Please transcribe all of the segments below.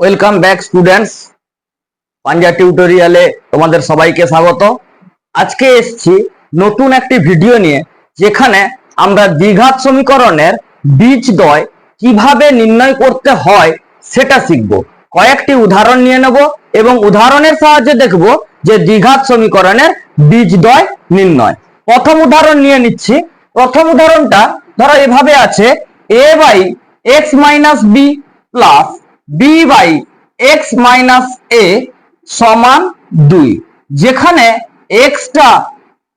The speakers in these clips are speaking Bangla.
ওয়েলকাম ব্যাক স্টুডেন্টস পাঞ্জা টিউটোরিয়ালে তোমাদের সবাইকে স্বাগত। আজকে এসেছি নতুন একটি ভিডিও নিয়ে, যেখানে আমরা দ্বিঘাত সমীকরণের বীজদ্বয় কীভাবে নির্ণয় করতে হয় সেটা শিখব। কয়েকটি উদাহরণ নিয়ে নেব এবং উদাহরণের সাহায্যে দেখব যে দ্বিঘাত সমীকরণের বীজদ্বয় নির্ণয়। প্রথম উদাহরণ নিয়ে নিচ্ছি। প্রথম উদাহরণটা ধরো এভাবে আছে A by X minus B plus B by X minus A সমান দুই। যেখানে এক্সটা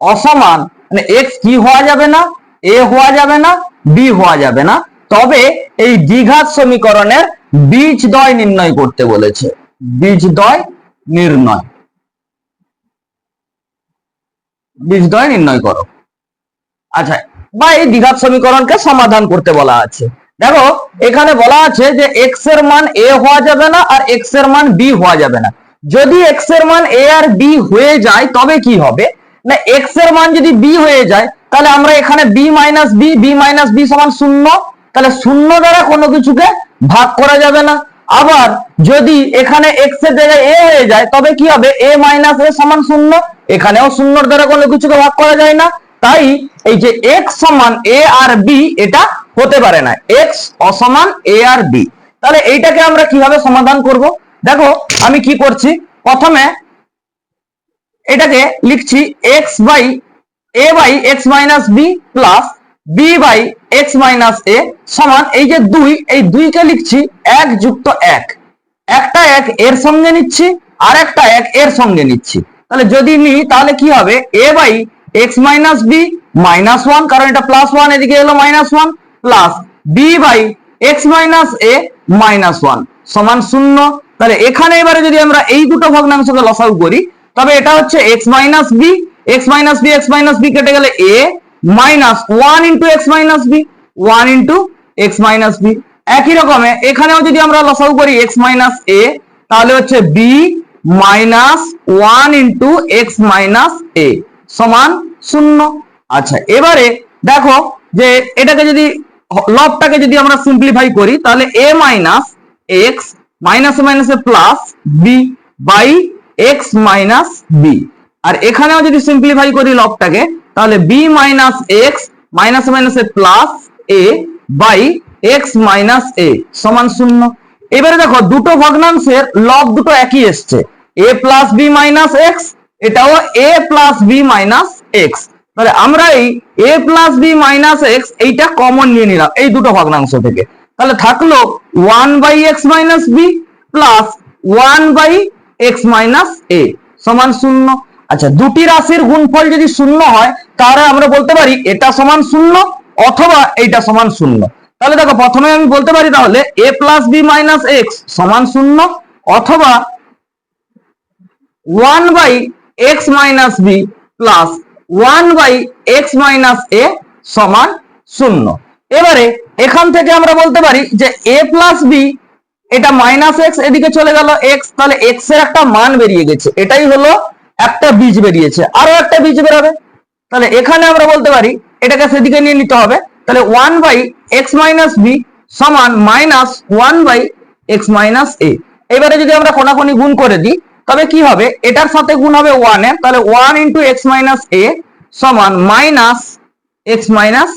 অসমান মানে এক্স কি হওয়া যাবে না? এ হওয়া যাবে না বি হওয়া যাবে না। তবে এই দ্বিঘাত সমীকরণের বীজদ্বয় নির্ণয় করতে বলেছে। বীজদ্বয় নির্ণয়। বীজদ্বয় নির্ণয় করো। আচ্ছা বা এই দ্বিঘাত সমীকরণকে সমাধান করতে বলা আছে। দেখো, এখানে বলা আছে যে এক্সের মান এ হওয়া যাবে না আর এক্সের মান বি হওয়া যাবে না। যদি এক্সের মান এ আর বি হয়ে যায়, তবে কি হবে? না এক্সের মান যদি বি হয়ে যায়, তাহলে আমরা এখানে B minus B B minus B সমান শূন্য, তাহলে শূন্য দ্বারা কোনো কিছুকে ভাগ করা যাবে না। আবার যদি এখানে এক্সের জায়গায় এ হয়ে যায়, তবে কি হবে? এ মাইনাস এ সমান শূন্য, এখানেও শূন্যর দ্বারা কোনো কিছুকে ভাগ করা যায় না। তাই এই যে এক্স সমান এ আর বি এটা হতে পারে না। এক্স অসমান এ আর বি তাহলে এইটাকে আমরা কীভাবে সমাধান করব? দেখো, আমি কি করছি? প্রথমে এটাকে লিখছি X by A by X minus B plus B by X minus A সমান এই যে দুই, এই দুইকে লিখছি এক যুক্ত এক। একটা এক এর সঙ্গে নিচ্ছি, আর একটা এক এর সঙ্গে নিচ্ছি। তাহলে যদি নিই তাহলে কি হবে? A by X minus B minus one কারণ এটা প্লাস ওয়ান এদিকে এলো minus one plus B by X minus A minus one সমান শূন্য। তাহলে এখানে এবারে যদি আমরা এই দুটো ভগ্নাংশকে লসাগু করি, তবে এটা হচ্ছে X minus B X minus B X minus B কেটে গেলে A minus one into X minus B one into X minus B একই রকমে এখানেও যদি আমরা লসাগু করি এক্স মাইনাস এ তাহলে হচ্ছে B minus one into X minus A সমান শূন্য। আচ্ছা এবারে দেখো যে এটাকে যদি লবটাকে যদি আমরা সিম্পলিফাই করি, তাহলে এ মাইনাস এক্স মাইনাস মাইনাসে plus B by X minus B আর এখানেও যদি সিম্পলিফাই করি লবটাকে তাহলে বি মাইনাস এক্স মাইনাস মাইনাসে plus A by X minus A সমান শূন্য। এবারে দেখো, দুটো ভগ্নাংশের লব দুটো একই এসছে। A plus B minus X এটাও A plus B minus X তাহলে আমরা এই A plus B minus X এইটা কমন নিয়ে নিলাম, এই দুটো ভগ্নাংশ থেকে। তাহলে থাকল one by X minus B plus one by X minus A সমান শূন্য। আচ্ছা দুটি রাশির গুণফল যদি শূন্য হয়, তাহলে আমরা বলতে পারি এটা সমান শূন্য অথবা এইটা সমান শূন্য। তাহলে দেখো, প্রথমে আমি বলতে পারি তাহলে a plus b minus x সমান শূন্য অথবা one by x minus b plus one by x minus a সমান শূন্য। এবারে এখান থেকে আমরা বলতে পারি যে এ প্লাস বি এটা মাইনাস এক্স এদিকে চলে গেল এক্স তাহলে এক্সের একটা মান বেরিয়ে গেছে। এটাই হলো একটা বীজ বেরিয়েছে। আরও একটা বীজ বেরোবে। তাহলে এখানে আমরা বলতে পারি, এটাকে সেদিকে নিয়ে নিতে হবে। তাহলে one by x minus b সমান minus one by x minus a এবারে যদি আমরা কোনাকুনি গুণ করে দিই তবে কি হবে? এটার সাথে গুণ হবে ওয়ানের। তাহলে one into x minus a সমান মাইনাস এক্স মাইনাস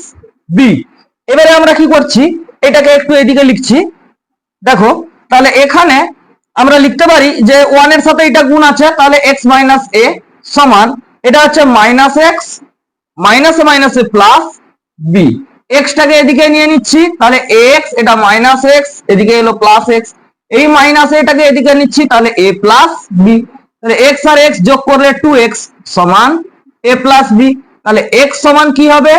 বি এবারে আমরা কি করছি? এটাকে একটু এদিকে লিখছি। দেখো, তাহলে এখানে আমরা লিখতে পারি যে ওয়ানের সাথে এটা গুণ আছে, তাহলে এক্স মাইনাস এ সমান, এটা হচ্ছে মাইনাস এক্স মাইনাসে মাইনাসে প্লাস বি এক্সটাকে এদিকে নিয়ে নিচ্ছি, তাহলে এক্স এটা মাইনাস এক্স এদিকে এলো প্লাস এক্স এই মাইনাস এটাকে এদিকে নিচ্ছি, তাহলে এ প্লাস বি তাহলে এক্স আর এক্স যোগ করলে টু এক্স সমান এ প্লাস বি তাহলে এক্স সমান কি হবে?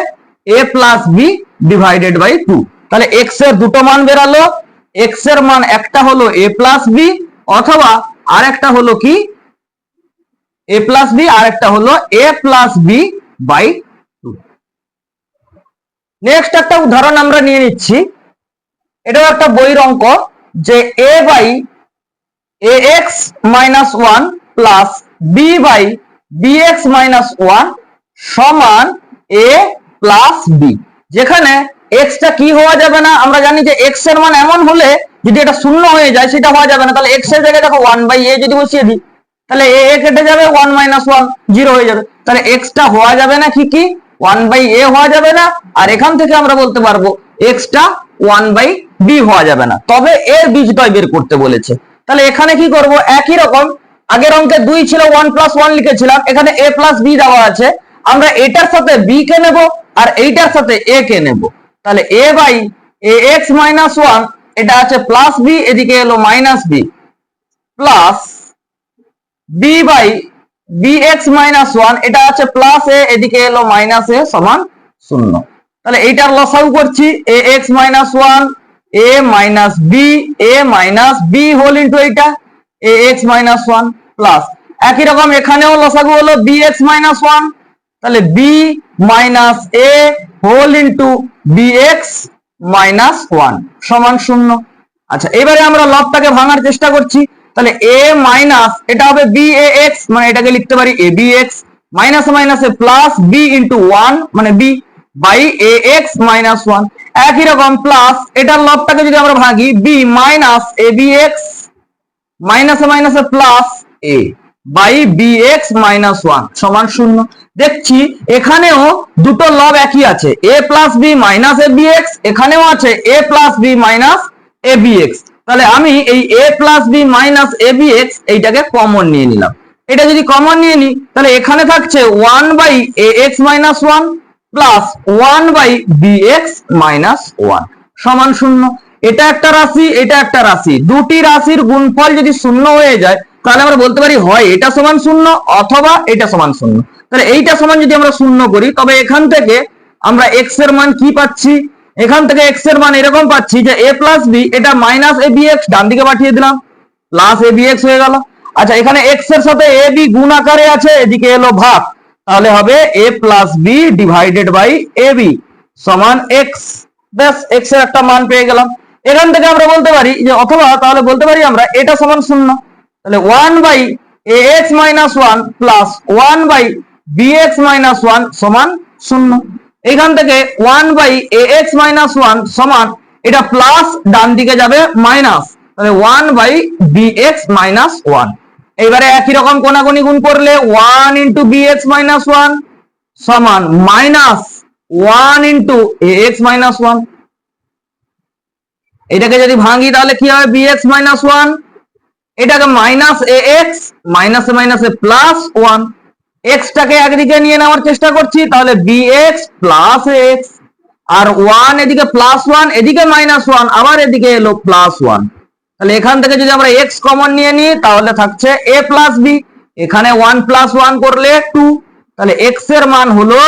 A plus b divided by two তাহলে এক্সের দুটো মান বেরালো। এক্সের মান একটা হলো এ প্লাস বি অথবা আর একটা হলো কি? এ প্লাস বি আর একটা হলো a plus b by two next একটা উদাহরণ আমরা নিয়ে নিচ্ছি। এটাও একটা বইয়ের অঙ্ক। যে A by A X minus one plus B by B X minus one সমান এ প্লাস বি। যেখানে এক্সটা কি হওয়া যাবে না? আমরা জানি যে এক্সের মান এমন হলে যদি এটা শূন্য হয়ে যায়, সেটা হওয়া যাবে না। তাহলে এক্সের জায়গায় দেখো ওয়ান বাই এ যদি বসিয়ে দিই, তাহলে এ কেটে যাবে, ওয়ান মাইনাস ওয়ান জিরো হয়ে যাবে। তাহলে এক্সটা হওয়া যাবে না কি কি? ওয়ান বাই এ হওয়া যাবে না। আর এখান থেকে আমরা বলতে পারব এক্সটা ওয়ান বাই বি হওয়া যাবে না। তবে এর বীজদ্বয় বের করতে বলেছে। তাহলে এখানে কি করব? একই রকম। আগের অঙ্কে দুই ছিল ওয়ান প্লাস ওয়ান লিখেছিলাম। এখানে এ প্লাস বি দেওয়া আছে। আমরা এটার সাথে বি কে নেব আর এইটার সাথে এ কে নেব। তাহলে a by a x minus one এটা আছে প্লাস বি এদিকে এলো minus b plus b by b x minus one এটা আছে প্লাস এ এদিকে এলো মাইনাস এ সমান শূন্য। তাহলে এইটার লসাগু করছি a x minus one a minus b a minus b whole into এইটা a x minus one plus একই রকম এখানেও লসাগু হলো বি এক্স মাইনাস ওয়ান তাহলে b minus a whole into b x minus one সমান শূন্য। আচ্ছা এবারে আমরা লবটাকে ভাঙার চেষ্টা করছি, তাহলে এ মাইনাস এটা হবে বি এ এক্স মানে এটাকে লিখতে পারি এ বি এক্স মাইনাস মাইনাসে প্লাস বি ইন্টু ওয়ান মানে b by a x minus one একই রকম প্লাস এটার লবটাকে যদি আমরা ভাঙি b minus a b x মাইনাসে মাইনাসে plus a by b x minus one সমান শূন্য। দেখছি, এখানেও দুটো লব একই আছে a plus b minus a b x এখানেও আছে a plus b minus a b x তাহলে আমি এই a plus b minus a b x এইটাকে কমন নিয়ে নিলাম। এটা যদি কমন নিয়ে নিই, তাহলে এখানে থাকছে one by a x minus one plus one by b x minus one সমান শূন্য। এটা একটা রাশি, এটা একটা রাশি। দুটি রাশির গুণফল যদি শূন্য হয়ে যায়, তাহলে আমরা বলতে পারি, হয় এটা সমান শূন্য অথবা এটা সমান শূন্য। তাহলে এইটা সমান যদি আমরা শূন্য করি, তবে এখান থেকে আমরা এক্সের মান কি পাচ্ছি? এখান থেকে এক্সের মান এরকম পাচ্ছি যে এ প্লাস বি এটা মাইনাস এ বি এক্স ডান দিকে পাঠিয়ে দিলাম। প্লাস এ বি এক্স হয়ে গেল। আচ্ছা এখানে এক্সের সাথে এ বি গুণ আকারে আছে, এদিকে এলো ভাগ। তাহলে হবে a plus b divided by a b সমান এক্স ব্যাস এক্সের একটা মান পেয়ে গেলাম। এখান থেকে আমরা বলতে পারি যে, অথবা তাহলে বলতে পারি আমরা এটা সমান শূন্য। তাহলে one by a x minus one plus one by b x minus one সমান শূন্য। এখান থেকে one by a x minus one সমান এটা প্লাস ডান দিকে যাবে মাইনাস তাহলে one by b x minus one এইবারে একই রকম কোনাগুনি গুণ করলে one into b x minus one সমান minus one into x minus one এটাকে যদি ভাঙি তাহলে কি হবে? বি এক্স মাইনাস ওয়ান এটাকে মাইনাস এ এক্স মাইনাসে মাইনাসে প্লাস ওয়ান এক্সটাকে একদিকে নিয়ে নেওয়ার চেষ্টা করছি, তাহলে বি এক্স প্লাস এক্স আর ওয়ান এদিকে প্লাস ওয়ান এদিকে মাইনাস ওয়ান আবার এদিকে এলো প্লাস ওয়ান তাহলে এখান থেকে যদি আমরা এক্স কমন নিয়ে নিই, তাহলে থাকছে এ প্লাস বি এখানে ওয়ান প্লাস ওয়ান করলে টু তাহলে এক্সের মান হলো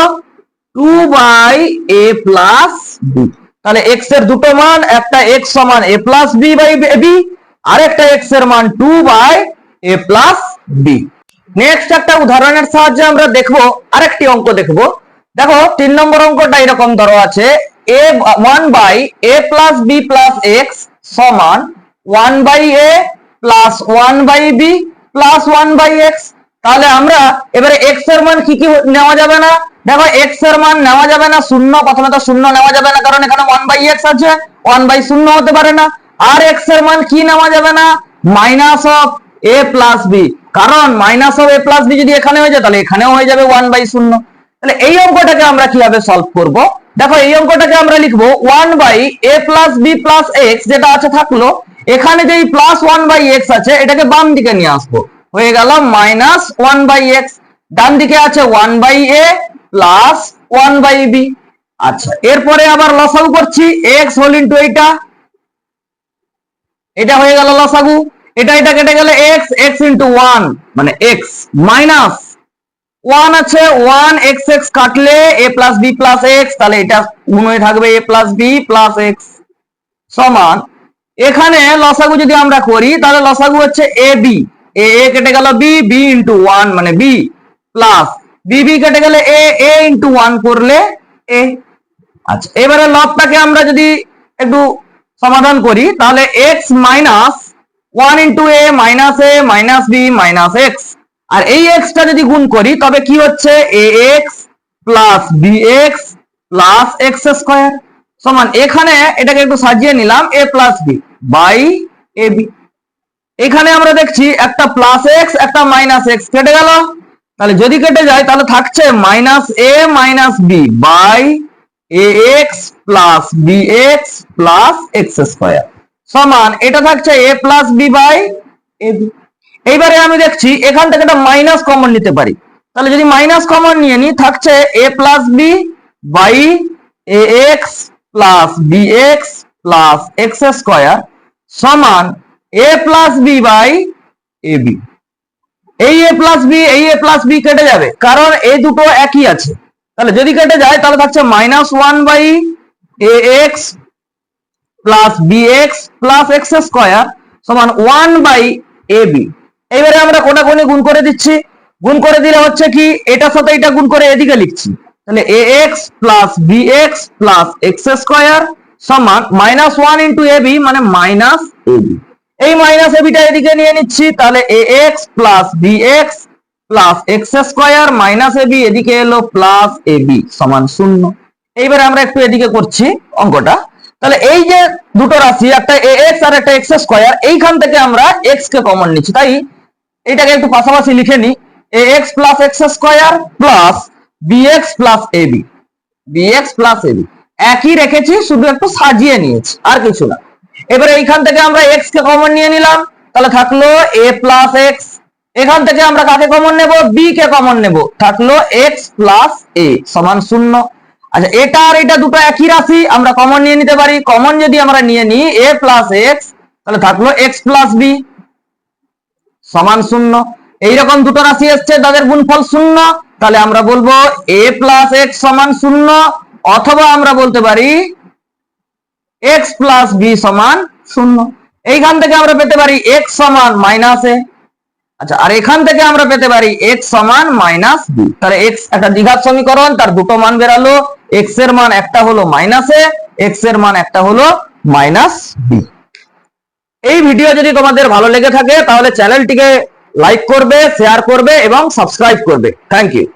two by a plus b তাহলে এক্সের দুটো মান, একটা এক্স সমান a plus b by b আর একটা এক্সের মান two by a plus b next একটা উদাহরণের সাহায্যে আমরা দেখব, আরেকটি অঙ্ক দেখব। দেখো, তিন নম্বর অঙ্কটা এরকম ধরো আছে a one by a plus b plus x সমান one by a plus one by b plus one by x তাহলে আমরা এবারে এক্সের মান কি কি নেওয়া যাবে না? দেখো এক্সের মান নেওয়া যাবে না, শূন্য, প্রথমে তো শূন্য নেওয়া যাবে না, কারণ এখানে ওয়ান বাই এক্স আছে ওয়ান বাই শূন্য হতে পারে না। আর এক্সের মান কি নেওয়া যাবে না? Minus of a plus b কারণ minus of a plus b যদি এখানে হয়ে যায়, তাহলে এখানেও হয়ে যাবে ওয়ান বাই শূন্য। তাহলে এই অঙ্কটাকে আমরা কীভাবে সলভ করব? দেখো এই অঙ্কটাকে আমরা লিখব one by a plus b plus x যেটা আছে থাকল এখানে যেই প্লাস ওয়ান বাই এক্স আছে, এটাকে বাম দিকে নিয়ে আসব। হয়ে গেল মাইনাস ওয়ান বাই এক্স ডান দিকে আছে one by a plus one by b আচ্ছা এরপরে আবার লসাগু করছি এক্স হোল ইন্টু এইটা। এটা হয়ে গেল লসাগু। এটা এটা কেটে গেলে এক্স এক্স ইন্টু ওয়ান মানে এক্স মাইনাস ওয়ান আছে ওয়ান এক্স এক্স কাটলে a plus b plus x তাহলে এটা গুণ হয়ে থাকবে a plus b plus x সমান এখানে লসাগু যদি আমরা করি, তাহলে লসাগু হচ্ছে এ বি এ এ কেটে গেল বি বি ইন্টু ওয়ান মানে বি প্লাস বি বি কেটে গেলে এ এ ইন্টু ওয়ান করলে এ আচ্ছা এবারে লবটাকে আমরা যদি একটু সমাধান করি, তাহলে x minus one into a minus a minus b minus x আর এই এক্সটা যদি গুণ করি, তবে কি হচ্ছে? A x plus b x plus x square সমান, এখানে এটাকে একটু সাজিয়ে নিলাম a plus b by a b. এখানে আমরা দেখছি একটা প্লাস এক্স একটা মাইনাস এক্স কেটে গেল? তাহলে যদি কেটে যায়, তাহলে থাকছে minus a minus b by a x plus b x plus x square সমান, এটা থাকছে a plus b by a b. এইবারে আমি দেখছি এখান থেকে একটা মাইনাস কমন নিতে পারি। তাহলে যদি মাইনাস কমন নিয়ে নিই, থাকছে a plus b by a x plus b x plus x square সমান a plus b by a b এই এ প্লাস বি এই এ প্লাস বি কেটে যাবে, কারণ এই দুটো একই আছে। তাহলে যদি কেটে যায়, তাহলে থাকছে minus one by a x plus b x plus x square সমান ওয়ান বাই এ বি এইবারে আমরা কোনাকুনি গুণ করে দিচ্ছি। গুণ করে দিলে হচ্ছে কি, এটার সাথে এটা গুণ করে এদিকে লিখছি। তাহলে a x plus b x plus x square সমান minus one into a b মানে মাইনাস এ বি এই মাইনাস এ বিটা এদিকে নিয়ে নিচ্ছি, তাহলে a x plus b x plus x square minus a b এদিকে এলো প্লাস এ বি সমান শূন্য। এইবার আমরা একটু এদিকে করছি অঙ্কটা। তাহলে এই যে দুটো রাশি, একটা এ এক্স আর একটা এক্স স্কোয়ার এইখান থেকে আমরা এক্স কে কমন নিচ্ছি। তাই এটাকে একটু পাশাপাশি লিখে নি a x plus x square plus b x plus a b x plus a b একই রেখেছি, শুধু একটু সাজিয়ে নিয়েছি, আর কিছু না। এবারে এইখান থেকে আমরা এক্স কে কমন নিয়ে নিলাম, তাহলে থাকল এ প্লাস এক্স এখান থেকে আমরা কাকে কমন নেব? বি কে কমন নেব। থাকল এক্স প্লাস এ সমান শূন্য। আচ্ছা এটা আর এটা দুটো একই রাশি, আমরা কমন নিয়ে নিতে পারি। কমন যদি আমরা নিয়ে নিই এ প্লাস এক্স তাহলে থাকল এক্স প্লাস বি সমান শূন্য। এইরকম দুটো রাশি এসছে, তাদের গুণফল শূন্য। তাহলে আমরা বলব এ প্লাস এক্স সমান শূন্য। অথবা আমরা বলতে পারি এক্স প্লাস বি সমান শূন্য। এইখান থেকে আমরা পেতে পারি এক্স সমান মাইনাস এ আচ্ছা আর এখান থেকে আমরা পেতে পারি এক্স সমান মাইনাস বি তাহলে এক্স একটা দ্বিঘাত সমীকরণ, তার দুটো মান বেরালো। এক্সের মান একটা হলো মাইনাস এ এক্সের মান একটা হলো মাইনাস বি এই ভিডিও যদি তোমাদের ভালো লেগে থাকে, তাহলে চ্যানেলটিকে লাইক করবে শেয়ার করবে এবং সাবস্ক্রাইব করবে। Thank you